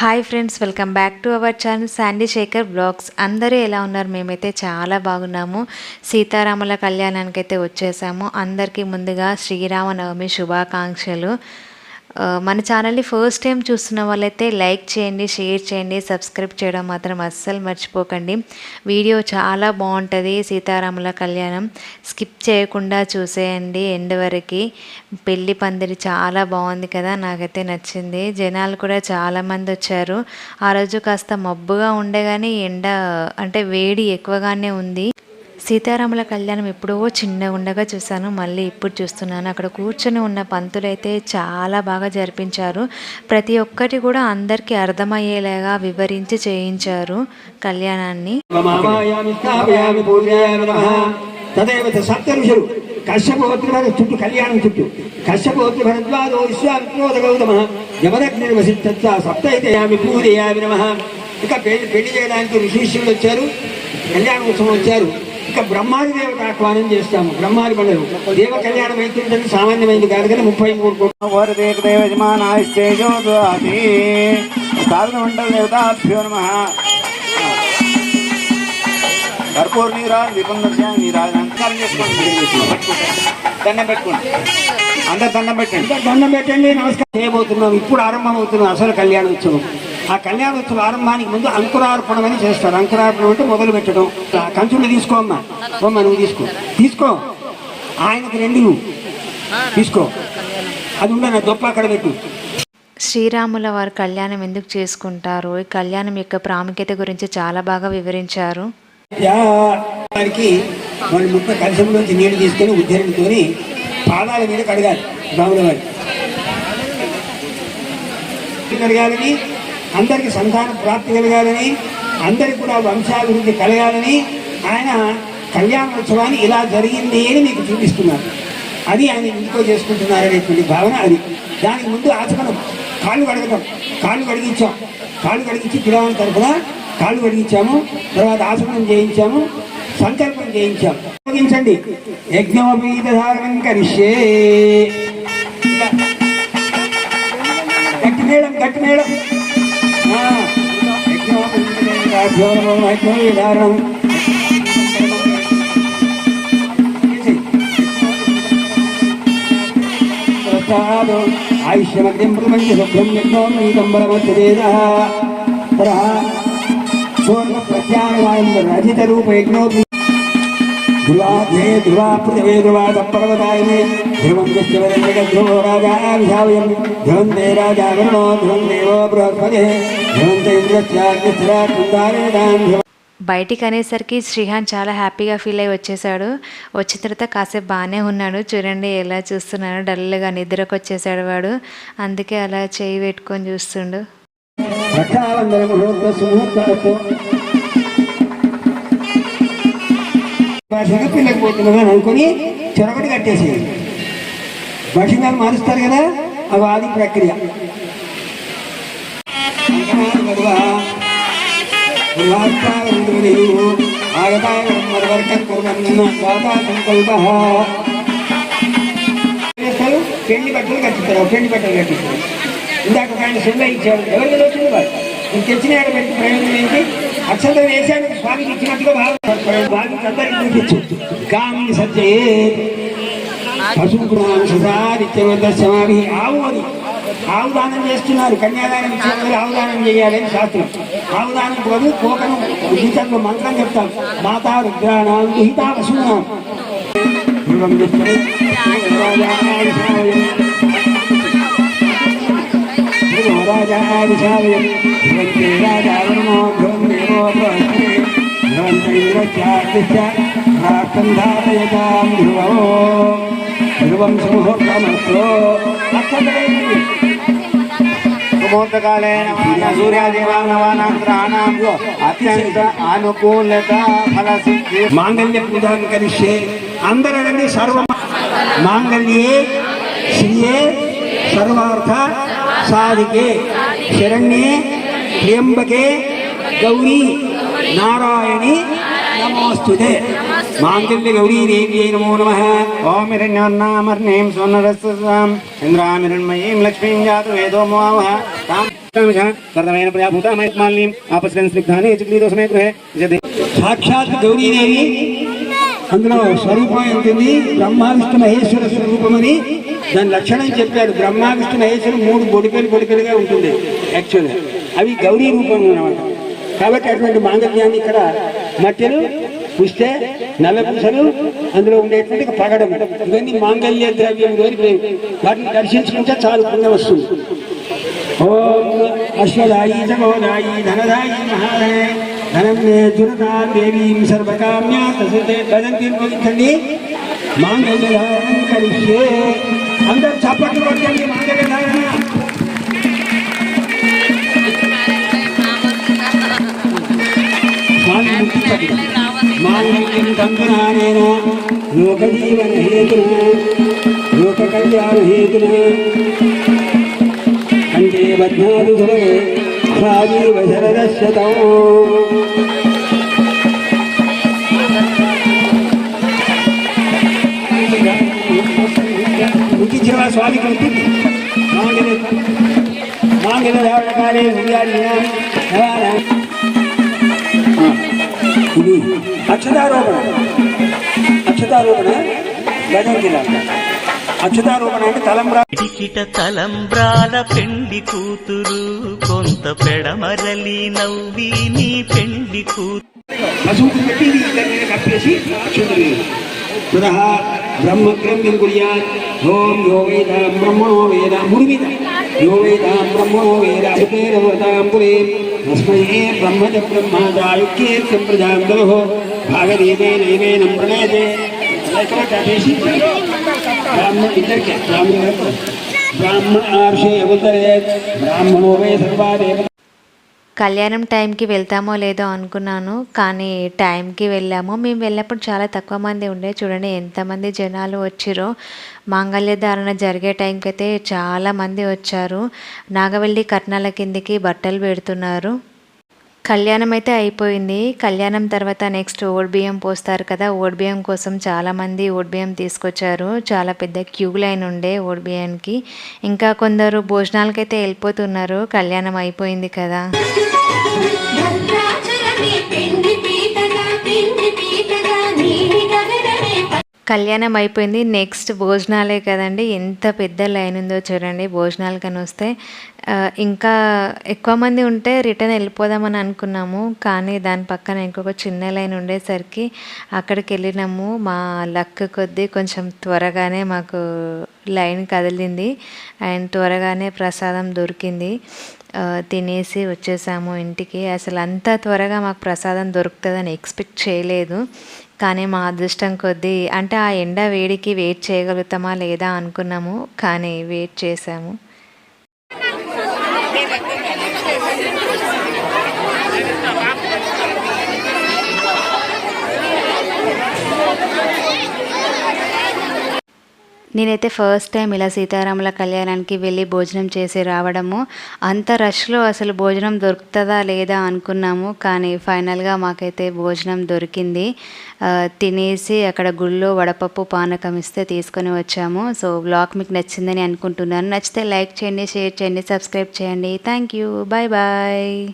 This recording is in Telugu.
Hi friends welcome back to our channel Sandy Shekhar vlogs అందరూ ఎలా ఉన్నారు? మేమైతే చాలా బాగున్నాము. సీతారాముల కళ్యాణానికి అయితే వచ్చేసాము. అందరికీ ముందుగా శ్రీరామనవమి శుభాకాంక్షలు. మన ఛానల్ని ఫస్ట్ టైం చూస్తున్న వాళ్ళైతే లైక్ చేయండి షేర్ చేయండి సబ్స్క్రైబ్ చేయడం మాత్రం అస్సలు మర్చిపోకండి. వీడియో చాలా బాగుంటుంది సీతారాముల కళ్యాణం. స్కిప్ చేయకుండా చూసేయండి ఎండ్ వరకు. పెళ్ళి పందిరి చాలా బాగుంది కదా నాకైతే నచ్చింది. జనాలు కూడా చాలామంది వచ్చారు. ఆ రోజు కాస్త మబ్బుగా ఉండే కానీ ఎండ అంటే వేడి ఎక్కువగానే ఉంది. సీతారాముల కళ్యాణం ఎప్పుడో చిన్నగా ఉండగా చూశాను. మళ్ళీ ఇప్పుడు చూస్తున్నాను. అక్కడ కూర్చొని ఉన్న పంతులైతే చాలా బాగా జరిపించారు. ప్రతి ఒక్కటి కూడా అందరికీ అర్థమయ్యేలాగా వివరించి చేయించారు కళ్యాణాన్ని. కశ్యపోత్రి చుట్టూ కళ్యాణం చుట్టూ. కశ్యపోత్రి విశ్వామిత్రోద గౌతమ పూజయామి ఇక పెళ్ళి పెళ్ళి చేయడానికి ఋషీశ్వరులు వచ్చారు. కళ్యాణ ఉత్సవం వచ్చారు. ఇక బ్రహ్మాది దేవత ఆహ్వానం చేస్తాము. బ్రహ్మాది పండుగ దేవ కళ్యాణం అయితే సామాన్యమైంది కాదు కానీ ముప్పై మూడు సాధనమండల దేవతాభ్యో నమ. కర్పూర్ అంతకాలం చేసుకోండి దండం పెట్టుకోండి. అందరు దండం పెట్టండి. దండం పెట్టండి. నమస్కారం. చేయబోతున్నాం. ఇప్పుడు ఆరంభం అవుతున్నాం అసలు కళ్యాణోత్సవం. ఆ కళ్యాణోత్సవం ఆరంభానికి ముందు అంకురార్పణం అని చేస్తారు. అంకురార్పణం అంటే మొదలు పెట్టడం. ఆ కంచుడు తీసుకో అమ్మా. బొమ్మ నువ్వు తీసుకో. తీసుకో. ఆయనకి రెండు. తీసుకో. అది ఉండను దొప్ప అక్కడ పెట్టు. శ్రీరాముల వారి కళ్యాణం ఎందుకు చేసుకుంటారు? ఈ కళ్యాణం యొక్క ప్రాముఖ్యత గురించి చాలా బాగా వివరించారు. వారికి వాళ్ళు ముక్క కలశంలోంచి నీళ్ళు తీసుకొని ఉద్ధరణతోని పాదాల మీద కడగాలి. రాముల వారి. కలగాలని అందరికి సంతాన ప్రాప్తి కలగాలని అందరికి కూడా వంశాభివృద్ధి కలగాలని ఆయన కళ్యాణోత్సవాన్ని ఇలా జరిగింది అని మీకు చూపిస్తున్నారు. అది ఆయన ఇంటికో చేసుకుంటున్నారనేటువంటి భావన అది. దానికి ముందు ఆచమనం. కాళ్ళు కడగటం. కాళ్ళు కడిగించాం. కాళ్ళు కడిగించి పిలవని తరఫున కాళ్ళు కడిగించాము. తర్వాత ఆచమనం చేయించాము. సంకల్పం చేయించాం. ఉపయోగించండి. యజ్ఞోపీత ధారణం కరిష్యే. గట్టి మేడం గట్టి మేడం ఆ, యజ్ఞోపవీతధారణం, యజ్ఞోపవీతధారణం. ప్రపంచ శుభ్రం యజ్ఞోం నీతంబరమధ్యదేద ప్రత్యానవాయం రజిత రూప బయటికి అనేసరికి శ్రీహాన్ చాలా హ్యాపీగా ఫీల్ అయ్యి వచ్చేసాడు. వచ్చిన తర్వాత కాసేపు బాగానే ఉన్నాడు. చూడండి ఎలా చూస్తున్నాడు డల్గా నిద్రకు వచ్చేసాడు వాడు. అందుకే అలా చేయి పెట్టుకొని చూస్తుండు. రక్షాబంధన ముహూర్త సుముహూర్తాలతో అనుకుని చొరబడి కట్టేసేది భాషగా మారుస్తారు కదా అవి ఆది ప్రక్రియ. పెళ్ళి బట్టలు కట్టిస్తారు పెళ్ళి బట్టలు కట్టిస్తారు. ఇందాక ఒక ఆయన సుల్ల ఇచ్చాడు. ఎవరికి వచ్చింది వాళ్ళు ఇంక తెచ్చిన పెట్టి ప్రయోజనం ఏంటి? అక్షంత వేసాడు స్వామికి ఇచ్చినట్టుగా భావన స్వామికి చూపించు గామి సత్యే పశుగుణాన్ని సుధారిత్యవద్దస్యమాభి ఆవు అని ఆవు దానం చేస్తున్నారు. కన్యాదానం ఇచ్చిన వాళ్ళు ఆవు దానం చేయాలని శాస్త్రం ఆవు దానం బదులు కోకను గీతంలో మంత్రం చెప్తాం మాతా రుద్రాణం హితా పశువునాం రాజా చెప్తారు అత్యంత అనుకూలత మాంగళ్య పూజాన్ని కరిష్యే అందరండి సర్వ. మాంగళ్యే శ్రియే సర్వార్థ సాధికే. శరణ్యే త్ర్యంబకే గౌరీ. నారాయణి నమోస్తుతే. మాంగల్య గౌరీ దేవ్యై నమో నమ. ఓం హిరణ్యోన్నామర్ణీం సున్నరస్సాం ఇంద్రామిరణ్మయీం లక్ష్మీం జాతు వేదో మోహ సర్వమైన ప్రజాభూతమైత్మాల్యం ఆపస్మిన్ స్నిగ్ధానే చిగ్లీదో సమయ గృహే. సాక్షాత్ గౌరీదేవి. అందులో స్వరూపం ఉంటుంది. బ్రహ్మావిష్ణు మహేశ్వర స్వరూపమని దాని లక్షణం చెప్పాడు. బ్రహ్మావిష్ణు మహేశ్వరు మూడు బొడిపెలు బొడిపెలుగా ఉంటుంది. యాక్చువల్గా అవి గౌరీ రూపం అనమాట కాబట్టి అటువంటి మాంగళ్యాన్ని ఇక్కడ మట్టెలు పుస్తే నల్ల అందులో ఉండేటువంటి పగడం. ఇవన్నీ మాంగళ్య ద్రవ్యం వాటిని దర్శించుకుంటే చాలు పుణ్యం వస్తుంది ఓం అశ్వదాయి జగోదాయి ధనదాయి మహాధనే ధనం మే దురదా దేవీం సర్వకామ్యా తసతే భజంతి ఉపవించండి మాంగళ్యధారణం కరిష్యే చప్పట్లు కొట్టండి మాంగళ్యధారణ ముట్టించండి మాంగళ్యం తంతునానేన లోకజీవన హేతున లోక కళ్యాణ హేతున కంటే బధ్నాదు సురగే సాజీవ శరదశతం ముఖ్యించిన స్వామికి ఉంటుంది మాంగళ్య మాంగళ్య ధారణకాలే ఇది అక్షతారోపణ. అక్షతారోపణ గజంకిల అక్షతారోపణ అంటే తలంబ్రా ఇటికిట తలంబ్రాల పెండి కూతురు కొంత పెడమరలి నవ్వి నీ పెండి కూతురు. పశువుకు పెట్టి కప్పేసి పునః బ్రహ్మగ్రంథిం కుర్యాత్ ఓం యో వేద బ్రహ్మణో వేద. ముడి మీద యో వేద బ్రహ్మణో వేద సుతేరవతాంబురే తస్మై బ్రహ్మజ బ్రహ్మాదాయుక్యే సంప్రజాం దలుహో భాగదేవే నైవేనం ప్రణయతే ఇక్కడ కప్పేసి బ్రాహ్మణ ఇద్దరికి బ్రాహ్మణ బ్రాహ్మణ ఆర్షే ఉత్తరే బ్రాహ్మణో వే సర్వా దేవత కళ్యాణం టైంకి వెళ్తామో లేదో అనుకున్నాను కానీ టైంకి వెళ్ళాము. మేము వెళ్ళినప్పుడు చాలా తక్కువ మంది ఉండే. చూడండి ఎంతమంది జనాలు వచ్చిరో. మాంగళ్య ధారణ జరిగే టైంకి అయితే చాలామంది వచ్చారు. నాగవల్లి కట్నాల కిందికి బట్టలు పెడుతున్నారు. కళ్యాణం అయితే అయిపోయింది. కళ్యాణం తర్వాత నెక్స్ట్ ఓడిబియ్యం పోస్తారు కదా. ఓడిబియ్యం కోసం చాలామంది ఓడిబియ్యం తీసుకొచ్చారు. చాలా పెద్ద క్యూ లైన్ ఉండే ఓడిబియ్యానికి ఇంకా కొందరు భోజనాలకైతే వెళ్ళిపోతున్నారు. కళ్యాణం అయిపోయింది కదా. కళ్యాణం అయిపోయింది. నెక్స్ట్ భోజనాలే కదండి. ఎంత పెద్ద లైన్ ఉందో చూడండి. భోజనాలు కానీ వస్తే ఇంకా ఎక్కువ మంది ఉంటే రిటర్న్ వెళ్ళిపోదామని అనుకున్నాము. కానీ దాని పక్కన ఇంకొక చిన్న లైన్ ఉండేసరికి అక్కడికి వెళ్ళినాము. మా లక్ కొద్దీ కొంచెం త్వరగానే మాకు లైన్ కదిలింది. అండ్ త్వరగానే ప్రసాదం దొరికింది. తినేసి వచ్చేసాము ఇంటికి. అసలు అంత త్వరగా మాకు ప్రసాదం దొరుకుతుందని ఎక్స్పెక్ట్ చేయలేదు. కానీ మా అదృష్టం కొద్దీ అంటే ఆ ఎండ వేడికి వెయిట్ చేయగలుగుతామా లేదా అనుకున్నాము కానీ వెయిట్ చేసాము నేనైతే ఫస్ట్ టైం ఇలా సీతారాముల కళ్యాణానికి వెళ్ళి భోజనం చేసి రావడము. అంత రష్లో అసలు భోజనం దొరుకుతుందా లేదా అనుకున్నాము. కానీ ఫైనల్గా మాకైతే భోజనం దొరికింది. తినేసి అక్కడ గుళ్ళో వడపప్పు పానకం ఇస్తే తీసుకొని వచ్చాము. సో బ్లాగ్ మీకు నచ్చిందని అనుకుంటున్నాను. నచ్చితే లైక్ చేయండి షేర్ చేయండి సబ్స్క్రైబ్ చేయండి. Thank you bye bye